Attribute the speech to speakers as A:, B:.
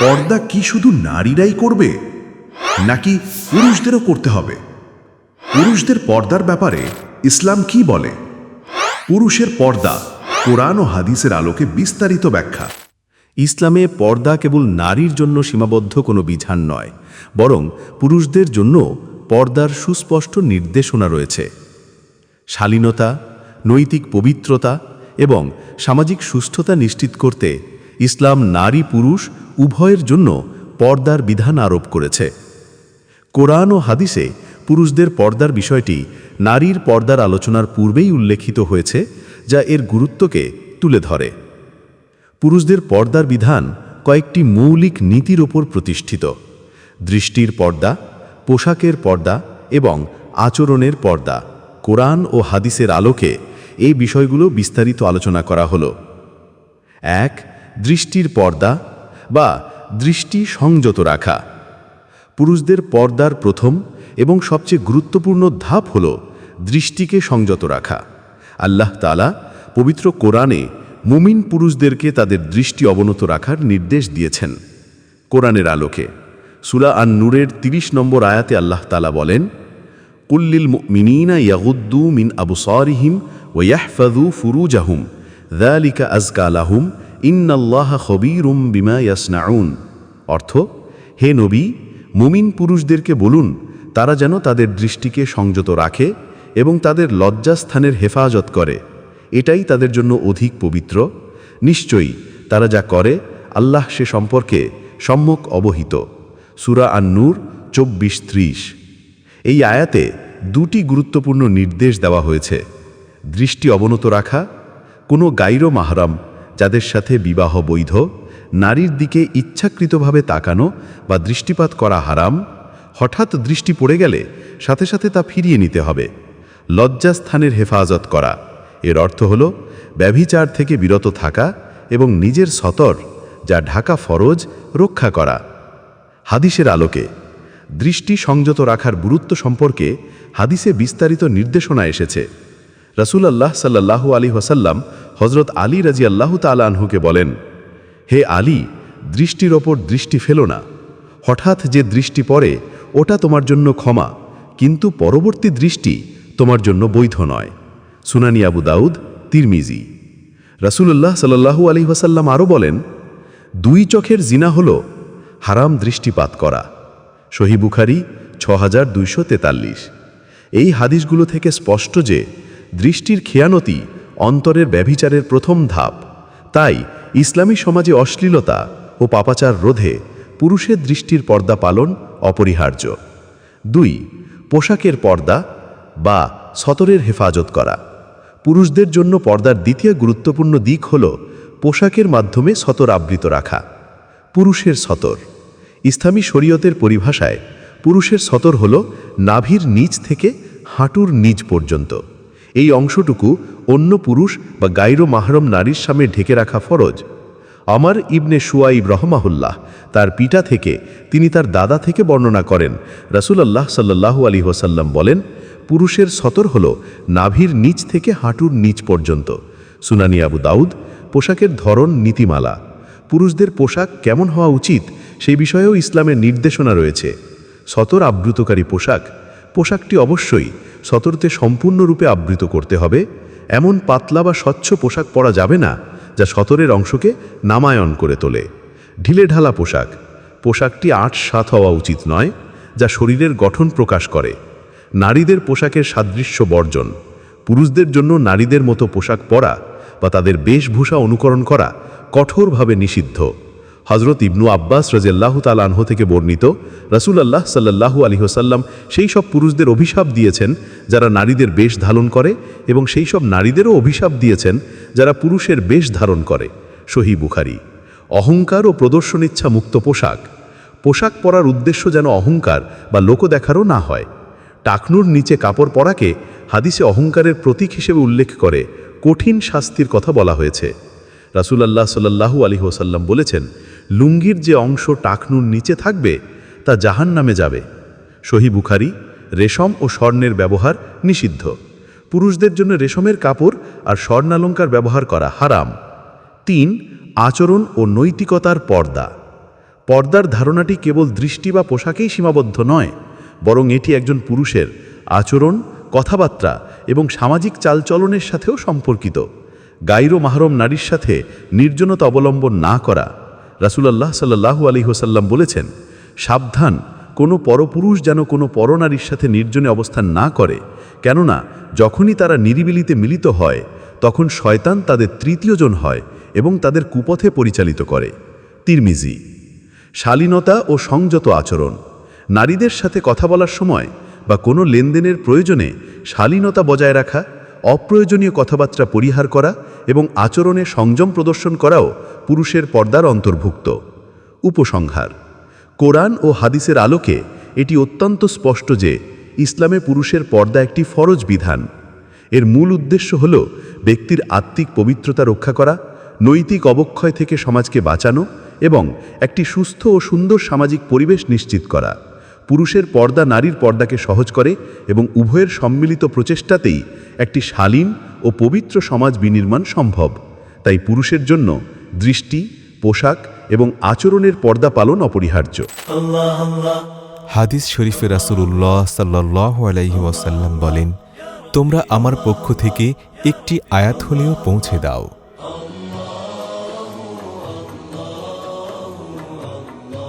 A: পর্দা কি শুধু নারীরাই করবে? নাকি পুরুষদেরও করতে হবে? পুরুষদের পর্দার ব্যাপারে ইসলাম কি বলে? পুরুষের পর্দা কোরআন ও হাদিসের আলোকে বিস্তারিত ব্যাখ্যা।
B: ইসলামে পর্দা কেবল নারীর জন্য সীমাবদ্ধ কোনো বিধান নয়, বরং পুরুষদের জন্য পর্দার সুস্পষ্ট নির্দেশনা রয়েছে। শালীনতা, নৈতিক পবিত্রতা এবং সামাজিক সুস্থতা নিশ্চিত করতে ইসলাম নারী পুরুষ উভয়ের জন্য পর্দার বিধান আরোপ করেছে। কোরআন ও হাদিসে পুরুষদের পর্দার বিষয়টি নারীর পর্দার আলোচনার পূর্বেই উল্লেখিত হয়েছে, যা এর গুরুত্বকে তুলে ধরে। পুরুষদের পর্দার বিধান কয়েকটি মৌলিক নীতির ওপর প্রতিষ্ঠিত। দৃষ্টির পর্দা, পোশাকের পর্দা এবং আচরণের পর্দা কোরআন ও হাদিসের আলোকে এই বিষয়গুলো বিস্তারিত আলোচনা করা হলো। এক দৃষ্টির পর্দা বা দৃষ্টি সংযত রাখা। পুরুষদের পর্দার প্রথম এবং সবচেয়ে গুরুত্বপূর্ণ ধাপ হল দৃষ্টিকে সংযত রাখা। আল্লাহ তালা পবিত্র কোরআনে মুমিন পুরুষদেরকে তাদের দৃষ্টি অবনত রাখার নির্দেশ দিয়েছেন। কোরআনের আলোকে সুলা আন নূরের ৩০ নম্বর আয়াতে আল্লাহ তালা বলেন কুল্লিল মিনিনা ইয়াগুদ্দু মিন আবুসারিহিম ওয়াহফাদু ফুরুজাহুম দালিকা আজকা লাহুম ইন্নাল্লাহ খবীরুম বিমা ইয়াসনাউন। অর্থ, হে নবী, মুমিন পুরুষদেরকে বলুন, তারা যেন তাদের দৃষ্টিকে সংযত রাখে এবং তাদের লজ্জাস্থানের হেফাজত করে। এটাই তাদের জন্য অধিক পবিত্র। নিশ্চয়ই, তারা যা করে, আল্লাহ সে সম্পর্কে সম্যক অবহিত। সুরা আন্নুর চব্বিশ ত্রিশ। এই আয়াতে দুটি গুরুত্বপূর্ণ নির্দেশ দেওয়া হয়েছে। দৃষ্টি অবনত রাখা, কোনো গাইর মাহরাম যাদের সাথে বিবাহ বৈধ, নারীর দিকে ইচ্ছাকৃতভাবে তাকানো বা দৃষ্টিপাত করা হারাম, হঠাৎ দৃষ্টি পড়ে গেলে সাথে সাথে তা ফিরিয়ে নিতে হবে। লজ্জাস্থানের হেফাজত করা। এর অর্থ হল ব্যভিচার থেকে বিরত থাকা এবং নিজের সতর, যা ঢাকা ফরজ, রক্ষা করা। হাদিসের আলোকে দৃষ্টি সংযত রাখার গুরুত্ব সম্পর্কে হাদিসে বিস্তারিত নির্দেশনা এসেছে। রসুল আল্লাহ সাল্লাহু আলী ওসাল্লাম হজরত আলী রাজি আল্লাহ তালাহুকে বলেন, হে আলী, দৃষ্টির ওপর দৃষ্টি ফেলো না। হঠাৎ যে দৃষ্টি পড়ে, ওটা তোমার জন্য ক্ষমা, কিন্তু পরবর্তী দৃষ্টি তোমার জন্য বৈধ নয়। সুনানি আবু দাউদ, তিরমিজি। রসুল্লাহ সাল্লাহু আলী ওয়াসাল্লাম আরও বলেন, দুই চোখের জিনা হল হারাম দৃষ্টিপাত করা। সহি বুখারি ছ এই হাদিসগুলো থেকে স্পষ্ট যে দৃষ্টির খেয়ানতি অন্তরের ব্যভিচারের প্রথম ধাপ। তাই ইসলামী সমাজে অশ্লীলতা ও পাপাচার রোধে পুরুষের দৃষ্টির পর্দা পালন অপরিহার্য। দুই, পোশাকের পর্দা বা সতরের হেফাজত করা। পুরুষদের জন্য পর্দার দ্বিতীয় গুরুত্বপূর্ণ দিক হল পোশাকের মাধ্যমে সতর আবৃত রাখা। পুরুষের সতর। ইসলামী শরীয়তের পরিভাষায় পুরুষের সতর হল নাভির নিচ থেকে হাঁটুর নিচ পর্যন্ত। এই অংশটুকু অন্য পুরুষ বা গাইরো মাহরম নারীর সামনে ঢেকে রাখা ফরজ। আমার ইবনে সুয়াইব রহমাহুল্লাহ তার পিতা থেকে তিনি তার দাদা থেকে বর্ণনা করেন। রাসুলাল্লাহ সাল্লাহু আলী হোসাল্লাম বলেন, পুরুষের সতর হল নাভির নিচ থেকে হাঁটুর নিচ পর্যন্ত। সুনানি আবু দাউদ, পোশাকের ধরন নীতিমালা। পুরুষদের পোশাক কেমন হওয়া উচিত সেই বিষয়েও ইসলামের নির্দেশনা রয়েছে। সতর আবৃতকারী পোশাক, পোশাকটি অবশ্যই সতর্তে সম্পূর্ণরূপে আবৃত করতে হবে। এমন পাতলা বা স্বচ্ছ পোশাক পরা যাবে না যা সতরের অংশকে নামায়ন করে তোলে। ঢিলে ঢালা পোশাক। পোশাকটি আট সাত হওয়া উচিত নয়, যা শরীরের গঠন প্রকাশ করে। নারীদের পোশাকের সাদৃশ্য বর্জন। পুরুষদের জন্য নারীদের মতো পোশাক পরা বা তাদের বেশভূষা অনুকরণ করা কঠোরভাবে নিষিদ্ধ। হজরত ইবনু আব্বাস রাজিয়াল্লাহ তালাহ থেকে বর্ণিত রাসুল আল্লাহ সাল্লাহু আলী হোসাল্লাম সেই সব পুরুষদের অভিশাপ দিয়েছেন যারা নারীদের বেশ ধারণ করে এবং সেই সব নারীদেরও অভিশাপ দিয়েছেন যারা পুরুষের বেশ ধারণ করে। সহি বুখারি। অহংকার ও প্রদর্শনীচ্ছা মুক্ত পোশাক। পোশাক পরার উদ্দেশ্য যেন অহংকার বা লোক দেখারও না হয়। টাকনুর নিচে কাপড় পরাকে হাদিসে অহংকারের প্রতীক হিসেবে উল্লেখ করে কঠিন শাস্তির কথা বলা হয়েছে। রাসুলাল্লাহ সাল্লাহু আলী হোসাল্লাম বলেছেন, লুঙ্গির যে অংশ টাকনুর নিচে থাকবে, তা জাহান নামে যাবে। সহি বুখারি, রেশম ও স্বর্ণের ব্যবহার নিষিদ্ধ। পুরুষদের জন্য রেশমের কাপড় আর স্বর্ণালঙ্কার ব্যবহার করা হারাম। তিন, আচরণ ও নৈতিকতার পর্দা। পর্দার ধারণাটি কেবল দৃষ্টি বা পোশাকেই সীমাবদ্ধ নয়, বরং এটি একজন পুরুষের আচরণ, কথাবার্তা এবং সামাজিক চালচলনের সাথেও সম্পর্কিত। গাইরো মাহরম নারীর সাথে নির্জনতা অবলম্বন না করা। রাসুলাল্লাহ সাল্লাহু আলী হোসাল্লাম বলেছেন, সাবধান, কোনো পরপুরুষ যেন কোনো পরনারীর সাথে নির্জনে অবস্থান না করে, কেননা যখনই তারা নিরিবিলিতে মিলিত হয়, তখন শয়তান তাদের তৃতীয়জন হয় এবং তাদের কুপথে পরিচালিত করে। তিরমিজি, শালীনতা ও সংযত আচরণ, নারীদের সাথে কথা বলার সময় বা কোনো লেনদেনের প্রয়োজনে শালীনতা বজায় রাখা অপ্রয়োজনীয় কথাবার্তা পরিহার করা এবং আচরণে সংযম প্রদর্শন করাও পুরুষের পর্দার অন্তর্ভুক্ত। উপসংহার। কোরআন ও হাদিসের আলোকে এটি অত্যন্ত স্পষ্ট যে ইসলামে পুরুষের পর্দা একটি ফরজ বিধান। এর মূল উদ্দেশ্য হল ব্যক্তির আত্মিক পবিত্রতা রক্ষা করা, নৈতিক অবক্ষয় থেকে সমাজকে বাঁচানো এবং একটি সুস্থ ও সুন্দর সামাজিক পরিবেশ নিশ্চিত করা। পুরুষের পর্দা নারীর পর্দাকে সহজ করে এবং উভয়ের সম্মিলিত প্রচেষ্টাতেই একটি শালীন ও পবিত্র সমাজ বিনির্মাণ সম্ভব। তাই পুরুষের জন্য দৃষ্টি পোশাক এবং আচরণের পর্দা পালন অপরিহার্য।
C: হাদিস শরীফে রাসূলুল্লাহ সাল্লাহ আলাইহি ওয়াসাল্লাম বলেন তোমরা আমার পক্ষ থেকে একটি আয়াত হলেও পৌঁছে দাও।